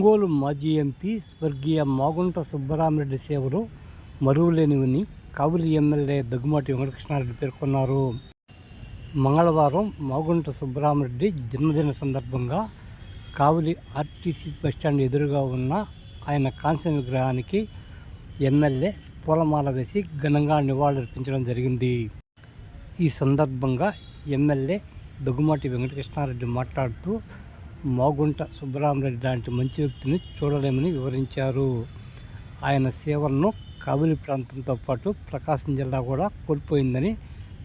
ఒంగోలు మాజీ ఎంపీ స్వర్గీయ మాగుంట సుబ్బరామరెడ్డి సేవలు మరువులేనివని కావులి ఎమ్మెల్యే దగ్గుమాటి వెంకటకృష్ణారెడ్డి పేర్కొన్నారు. మంగళవారం మాగుంట సుబ్బరామరెడ్డి జన్మదిన సందర్భంగా కావులి ఆర్టీసీ బస్టాండ్ ఎదురుగా ఉన్న ఆయన కాంస్య విగ్రహానికి ఎమ్మెల్యే పూలమాల వేసి ఘనంగా నివాళులర్పించడం జరిగింది. ఈ సందర్భంగా ఎమ్మెల్యే దగ్గుమాటి వెంకటకృష్ణారెడ్డి మాట్లాడుతూ మాగుంట సుబ్బరామరెడ్డి లాంటి మంచి వ్యక్తిని చూడలేమని వివరించారు. ఆయన సేవలను కావిలి ప్రాంతంతో పాటు ప్రకాశం జిల్లా కూడా కోల్పోయిందని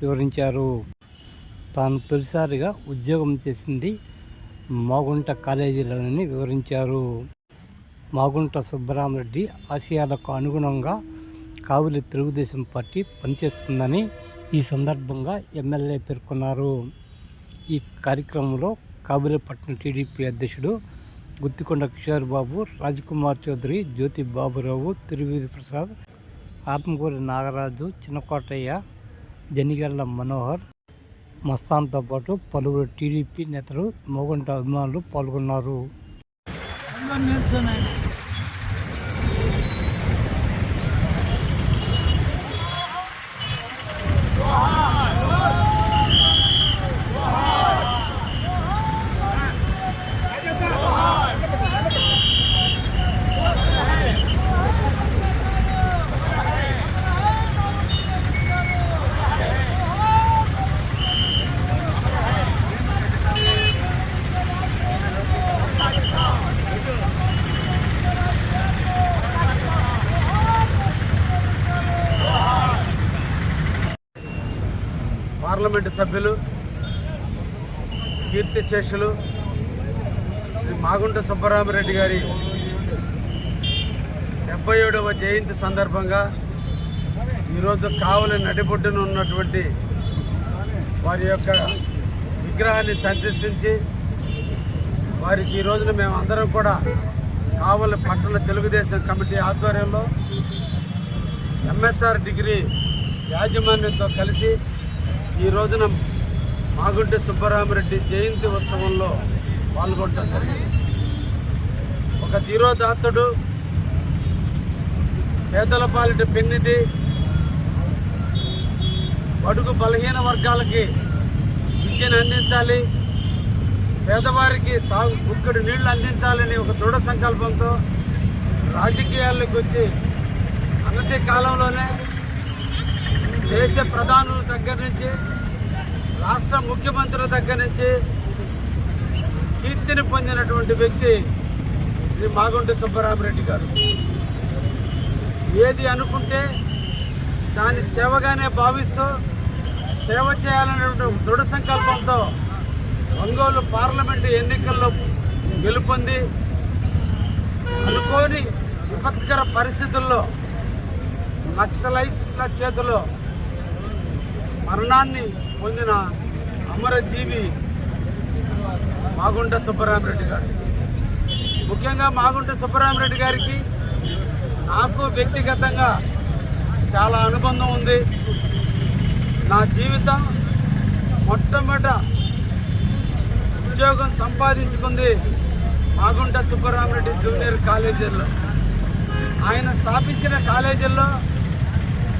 వివరించారు. తాను తొలిసారిగా ఉద్యోగం చేసింది మాగుంట కాలేజీలోనని వివరించారు. మాగుంట సుబ్బరామరెడ్డి ఆశయాలకు అనుగుణంగా కావులి తెలుగుదేశం పార్టీ పనిచేస్తుందని ఈ సందర్భంగా ఎమ్మెల్యే పేర్కొన్నారు. ఈ కార్యక్రమంలో కాబులేపట్నం టీడీపీ అధ్యక్షుడు గుత్తికొండ కిషోర్ బాబు రాజ్కుమార్ చౌదరి జ్యోతి బాబురావు తిరువేది ప్రసాద్ ఆత్మకూరి నాగరాజు చిన్నకోటయ్య జనిగల్ల మనోహర్ మస్తాన్తో పాటు పలువురు టీడీపీ నేతలు మోగంట అభిమానులు పాల్గొన్నారు పార్లమెంటు సభ్యులు కీర్తిశేషులు శ్రీ మాగుంట సుబ్బరామరెడ్డి గారి డెబ్బై ఏడవ జయంతి సందర్భంగా ఈరోజు కావలి నడిబొడ్డున ఉన్నటువంటి వారి యొక్క విగ్రహాన్ని సందర్శించి వారికి ఈ రోజున మేము అందరం కూడా కావలి పట్టణ తెలుగుదేశం కమిటీ ఆధ్వర్యంలో ఎంఎస్ఆర్ డిగ్రీ యాజమాన్యంతో కలిసి ఈ రోజున మాగుంటి సుబ్బరామరెడ్డి జయంతి ఉత్సవంలో పాల్గొనడం జరిగింది. ఒక ధీరోదాత్తుడు పేదల పాలిట పెన్నిది బడుగు బలహీన వర్గాలకి విద్యను అందించాలి పేదవారికి తాగు గుక్కడి నీళ్ళు అందించాలని ఒక దృఢ సంకల్పంతో రాజకీయాల్లోకి వచ్చి అన్నతి కాలంలోనే దేశ ప్రధానుల దగ్గర నుంచి రాష్ట్ర ముఖ్యమంత్రుల దగ్గర నుంచి కీర్తిని పొందినటువంటి వ్యక్తి శ్రీ మాగుంటి సుబ్బరామరెడ్డి గారు. ఏది అనుకుంటే దాన్ని సేవగానే భావిస్తూ సేవ చేయాలనేటువంటి దృఢ సంకల్పంతో ఒంగోలు పార్లమెంటు ఎన్నికల్లో గెలుపొంది అనుకోని విపత్కర పరిస్థితుల్లో నక్సలైస్ల చేతిలో మరణాన్ని పొందిన అమరజీవి మాగుంట సుబ్బరామరెడ్డి గారు. ముఖ్యంగా మాగుంట సుబ్బరామరెడ్డి గారికి నాకు వ్యక్తిగతంగా చాలా అనుబంధం ఉంది. నా జీవితం మొట్టమొదట ఉద్యోగం సంపాదించుకుంది మాగుంట సుబ్బరామరెడ్డి జూనియర్ కాలేజీలో ఆయన స్థాపించిన కాలేజీల్లో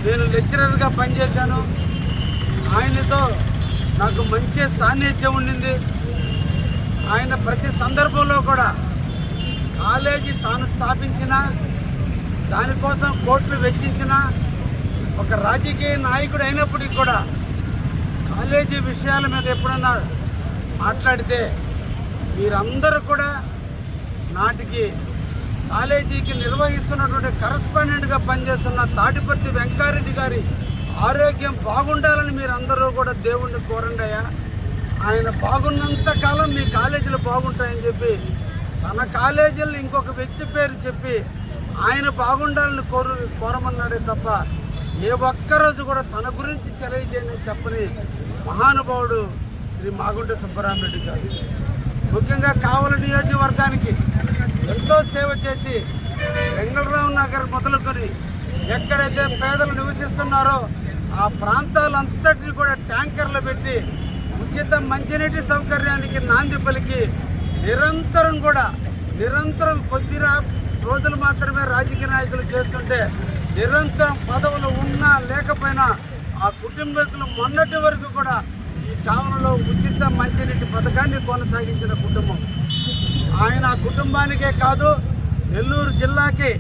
నేను లెక్చరర్గా పనిచేశాను. ఆయనతో నాకు మంచి సాన్నిధ్యం ఉండింది. ఆయన ప్రతి సందర్భంలో కూడా కాలేజీ తాను స్థాపించిన దానికోసం కోట్లు వెచ్చించిన ఒక రాజకీయ నాయకుడు అయినప్పటికీ కూడా కాలేజీ విషయాల మీద ఎప్పుడన్నా మాట్లాడితే మీరందరూ కూడా నాటికి కాలేజీకి నిర్వహిస్తున్నటువంటి కరస్పాండెంట్గా పనిచేస్తున్న తాటిపర్తి వెంకారెడ్డి గారి ఆరోగ్యం బాగుండాలని మీరు అందరూ కూడా దేవుణ్ణి కోరండియా ఆయన బాగున్నంత కాలం మీ కాలేజీలు బాగుంటాయని చెప్పి తన కాలేజీలు ఇంకొక వ్యక్తి పేరు చెప్పి ఆయన బాగుండాలని కోరు కోరమన్నాడే తప్ప ఏ ఒక్కరోజు కూడా తన గురించి తెలియజేయని చెప్పని మహానుభావుడు శ్రీ మాగుంట సుబ్బరామరెడ్డి గారు. ముఖ్యంగా కావల నియోజకవర్గానికి ఎంతో సేవ చేసి వెంగళరావు నగర్ మొదలుకొని ఎక్కడైతే పేదలు నివసిస్తున్నారో ఆ ప్రాంతాలంతటిని కూడా ట్యాంకర్లు పెట్టి ఉచిత మంచినీటి సౌకర్యానికి నాంది పలికి నిరంతరం కూడా నిరంతరం కొద్ది రోజులు మాత్రమే రాజకీయ నాయకులు చేస్తుంటే నిరంతరం పదవులు ఉన్నా లేకపోయినా ఆ కుటుంబీకులు మొన్నటి వరకు కూడా ఈ కావలలో ఉచిత మంచినీటి పథకాన్ని కొనసాగించిన కుటుంబం. ఆయన కుటుంబానికే కాదు నెల్లూరు జిల్లాకి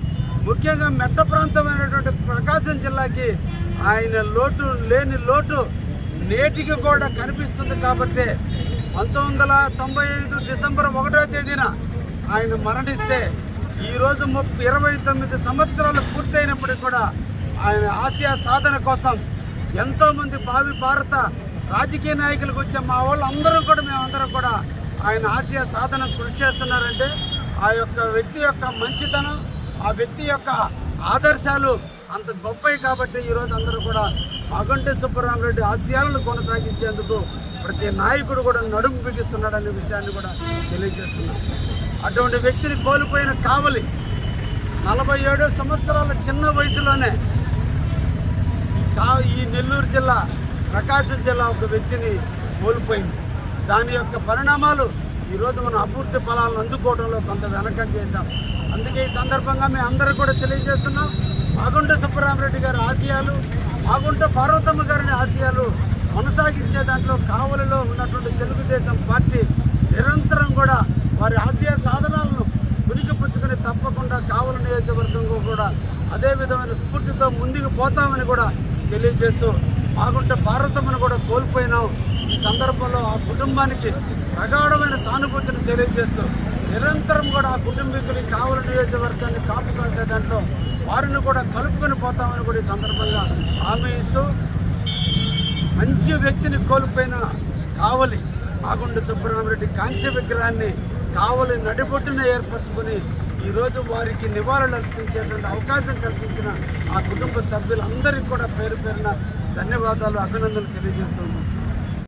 ముఖ్యంగా మెట్ట ప్రాంతమైనటువంటి ప్రకాశం జిల్లాకి ఆయన లోటు లేని లోటు నేటికి కూడా కనిపిస్తుంది కాబట్టి పంతొమ్మిది వందల తొంభై ఐదు డిసెంబర్ ఒకటో తేదీన ఆయన మరణిస్తే ఈరోజు ముప్పై ఇరవై తొమ్మిది సంవత్సరాలు పూర్తయినప్పటికీ కూడా ఆయన ఆసియా సాధన కోసం ఎంతోమంది భావి భారత రాజకీయ నాయకులకు వచ్చే మా వాళ్ళు అందరూ కూడా మేమందరం కూడా ఆయన ఆసియా సాధన కృషి చేస్తున్నారంటే ఆ యొక్క వ్యక్తి యొక్క మంచితనం ఆ వ్యక్తి యొక్క ఆదర్శాలు అంత గొప్పవి కాబట్టి ఈరోజు అందరూ కూడా మాగంటి సుబ్బరామరెడ్డి ఆశయాలను కొనసాగించేందుకు ప్రతి నాయకుడు కూడా నడుము బిగిస్తున్నాడనే విషయాన్ని కూడా తెలియజేస్తున్నాం. అటువంటి వ్యక్తిని కోల్పోయిన కావలి నలభై ఏడు సంవత్సరాల చిన్న వయసులోనే ఈ నెల్లూరు జిల్లా ప్రకాశం జిల్లా ఒక వ్యక్తిని కోల్పోయింది. దాని యొక్క పరిణామాలు ఈరోజు మనం అభివృద్ధి ఫలాలను అందుకోవడంలో కొంత వెనక చేశాం అందుకే ఈ సందర్భంగా మేము అందరూ కూడా తెలియజేస్తున్నాం. ఆగుంట సుబ్బరామరెడ్డి గారి ఆశయాలు ఆగుంట పార్వతమ్మ గారిని ఆశయాలు కొనసాగించే దాంట్లో కావలిలో ఉన్నటువంటి తెలుగుదేశం పార్టీ నిరంతరం కూడా వారి ఆశయ సాధనాలను ఉనికి పుచ్చుకొని తప్పకుండా కావలి నియోజకవర్గంలో కూడా అదే విధమైన స్ఫూర్తితో ముందుకు పోతామని కూడా తెలియజేస్తూ ఆగుంట పార్వతమ్మను కూడా కోల్పోయినాం. ఈ సందర్భంలో ఆ కుటుంబానికి ప్రగాఢమైన సానుభూతిని తెలియజేస్తూ నిరంతరం కూడా ఆ కుటుంబీకులు కావలి నియోజకవర్గాన్ని కాపు కాసే దాంట్లో వారిని కూడా కలుపుకొని పోతామని కూడా ఈ సందర్భంగా హామీ ఇస్తూ మంచి వ్యక్తిని కోల్పోయిన కావలి ఆగుండ సుబ్బరామరెడ్డి కాంస్య విగ్రహాన్ని కావలి నడిబొడ్డున ఏర్పరచుకొని ఈరోజు వారికి నివాళులు అర్పించేటువంటి అవకాశం కల్పించిన ఆ కుటుంబ సభ్యులందరికీ కూడా పేరు పేరున ధన్యవాదాలు అభినందనలు తెలియజేస్తున్నాం.